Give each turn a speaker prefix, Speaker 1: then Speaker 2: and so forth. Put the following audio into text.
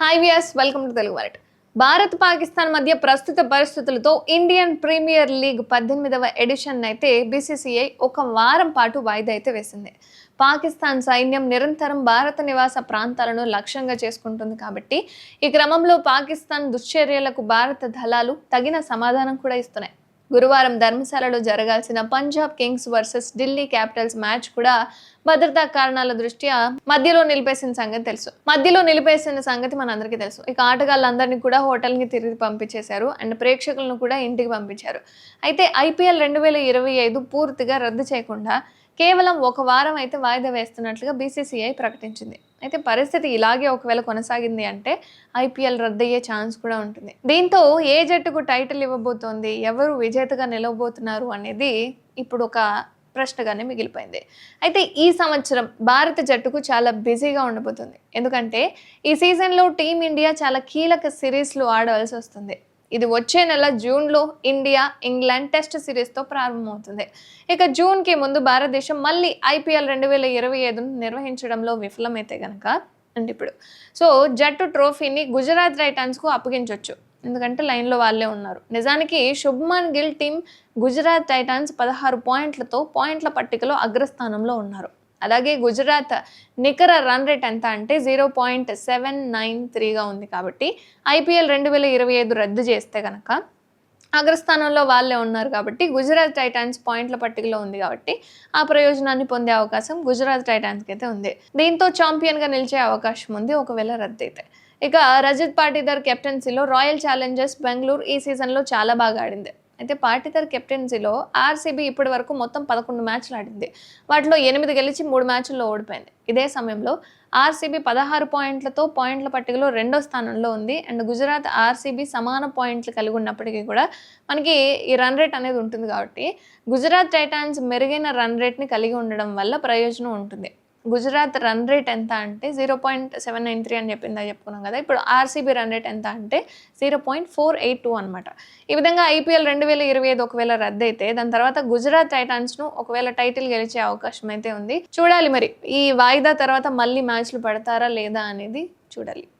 Speaker 1: Hi viewers welcome to Telugu world Bharat Pakistan మధ్య ప్రస్తుత పరిస్థితులతో ఇండియన్ ప్రీమియర్ లీగ్ పద్దెనిమిదవ ఎడిషన్ అయితే బీసీసీఐ ఒక వారం పాటు వాయిదా అయితే వేసింది. పాకిస్తాన్ సైన్యం నిరంతరం భారత నివాస ప్రాంతాలను లక్ష్యంగా చేసుకుంటుంది కాబట్టి ఈ క్రమంలో పాకిస్తాన్ దుశ్చర్యలకు భారత దళాలు తగిన సమాధానం కూడా ఇస్తున్నాయి. గురువారం ధర్మశాలలో జరగాల్సిన Punjab Kings versus Delhi Capitals match కూడా భద్రతా కారణాల దృష్ట్యా మధ్యలో నిలిపేసిన సంగతి తెలుసు. మధ్యలో నిలిపేసిన సంగతి మనందరికీ తెలుసు. ఇక ఆటగాళ్ళందరినీ కూడా హోటల్కి తిరిగి పంపించేశారు అండ్ ప్రేక్షకులను కూడా ఇంటికి పంపించారు. అయితే ఐపీఎల్ రెండు వేల ఇరవై ఐదు పూర్తిగా రద్దు చేయకుండా కేవలం ఒక వారం అయితే వాయిదా వేస్తున్నట్లుగా బీసీసీఐ ప్రకటించింది. అయితే పరిస్థితి ఇలాగే ఒకవేళ కొనసాగింది అంటే ఐపీఎల్ రద్దయ్యే ఛాన్స్ కూడా ఉంటుంది. దీంతో ఏ జట్టుకు టైటిల్ ఇవ్వబోతోంది ఎవరు విజేతగా నిలవబోతున్నారు అనేది ఇప్పుడు ఒక ప్రశ్నగానే మిగిలిపోయింది. అయితే ఈ సంవత్సరం భారత జట్టుకు చాలా బిజీగా ఉండబోతుంది. ఎందుకంటే ఈ సీజన్లో టీమిండియా చాలా కీలక సిరీస్లు ఆడవలసి వస్తుంది. ఇది వచ్చే నెల జూన్లో ఇండియా ఇంగ్లాండ్ టెస్ట్ సిరీస్తో ప్రారంభమవుతుంది. ఇక జూన్కి ముందు భారతదేశం మళ్ళీ ఐపీఎల్ రెండు వేల ఇరవై ఐదును నిర్వహించడంలో విఫలమైతే కనుక అండ్ ఇప్పుడు. సో జట్టు ట్రోఫీని గుజరాత్ టైటాన్స్కు అప్పగించవచ్చు ఎందుకంటే లైన్లో వాళ్ళే ఉన్నారు. నిజానికి శుభ్మన్ గిల్ టీం గుజరాత్ టైటాన్స్ పదహారు పాయింట్లతో పాయింట్ల పట్టికలో అగ్రస్థానంలో ఉన్నారు. అలాగే గుజరాత్ నికర రన్ రేట్ ఎంత అంటే జీరో పాయింట్ సెవెన్ నైన్ త్రీగా ఉంది కాబట్టి ఐపీఎల్ రెండు వేల ఇరవై ఐదు రద్దు చేస్తే కనుక అగ్రస్థానంలో వాళ్ళే ఉన్నారు కాబట్టి గుజరాత్ టైటాన్స్ పాయింట్ల పట్టికలో ఉంది కాబట్టి ఆ ప్రయోజనాన్ని పొందే అవకాశం గుజరాత్ టైటాన్స్కి అయితే ఉంది. దీంతో ఛాంపియన్గా నిలిచే అవకాశం ఉంది. ఒకవేళ రద్దు అయితే ఇక రజత్ పాటీదార్ కెప్టెన్సీలో రాయల్ ఛాలెంజర్స్ బెంగళూరు ఈ సీజన్లో చాలా బాగా ఆడింది. అయితే పాటీదార్ కెప్టెన్సీలో ఆర్సీబీ ఇప్పటి వరకు మొత్తం పదకొండు మ్యాచ్లు ఆడింది. వాటిలో ఎనిమిది గెలిచి మూడు మ్యాచ్ల్లో ఓడిపోయింది. ఇదే సమయంలో ఆర్సీబీ పదహారు పాయింట్లతో పాయింట్ల పట్టికలో రెండో స్థానంలో ఉంది. అండ్ గుజరాత్ ఆర్సీబీ సమాన పాయింట్లు కలిగి ఉన్నప్పటికీ కూడా మనకి ఈ రన్ రేట్ అనేది ఉంటుంది కాబట్టి గుజరాత్ టైటాన్స్ మెరుగైన రన్ రేట్ని కలిగి ఉండడం వల్ల ప్రయోజనం ఉంటుంది. గుజరాత్ రన్ రేట్ ఎంత అంటే zero point seven nine three అని చెప్పిందా చెప్పుకున్నాం కదా. ఇప్పుడు ఆర్సీబీ రన్ రేట్ ఎంత అంటే zero point four eight two అనమాట ఈ విధంగా ఐపీఎల్ రెండు వేల ఇరవై ఐదు ఒకవేళ రద్దయితే దాని తర్వాత గుజరాత్ టైటాన్స్ను ఒకవేళ టైటిల్ గెలిచే అవకాశం అయితే ఉంది. చూడాలి మరి ఈ వాయిదా తర్వాత మళ్ళీ మ్యాచ్లు పడతారా లేదా అనేది చూడాలి.